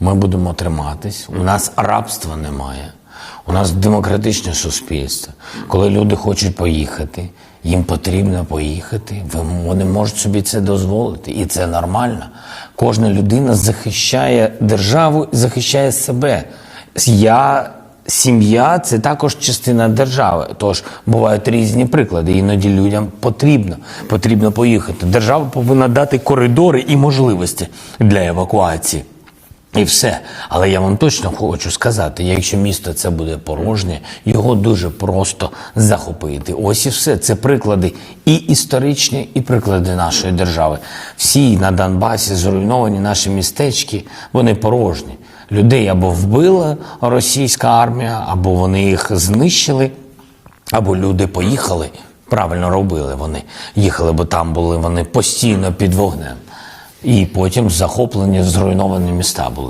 Ми будемо триматись. У нас рабства немає. У нас демократичне суспільство. Коли люди хочуть поїхати, їм потрібно поїхати. Вони можуть собі це дозволити, і це нормально. Кожна людина захищає державу і захищає себе. Я Сім'я це також частина держави. Тож бувають різні приклади. Іноді людям потрібно, потрібно поїхати. Держава повинна дати коридори і можливості для евакуації. І все. Але я вам точно хочу сказати: якщо місто це буде порожнє, його дуже просто захопити. Ось і все. Це приклади і історичні, і приклади нашої держави. Всі на Донбасі зруйновані наші містечки, вони порожні. Людей або вбила російська армія, або вони їх знищили, або люди поїхали. Правильно робили вони. Їхали, бо там були вони постійно під вогнем. І потім захоплені, зруйновані міста були.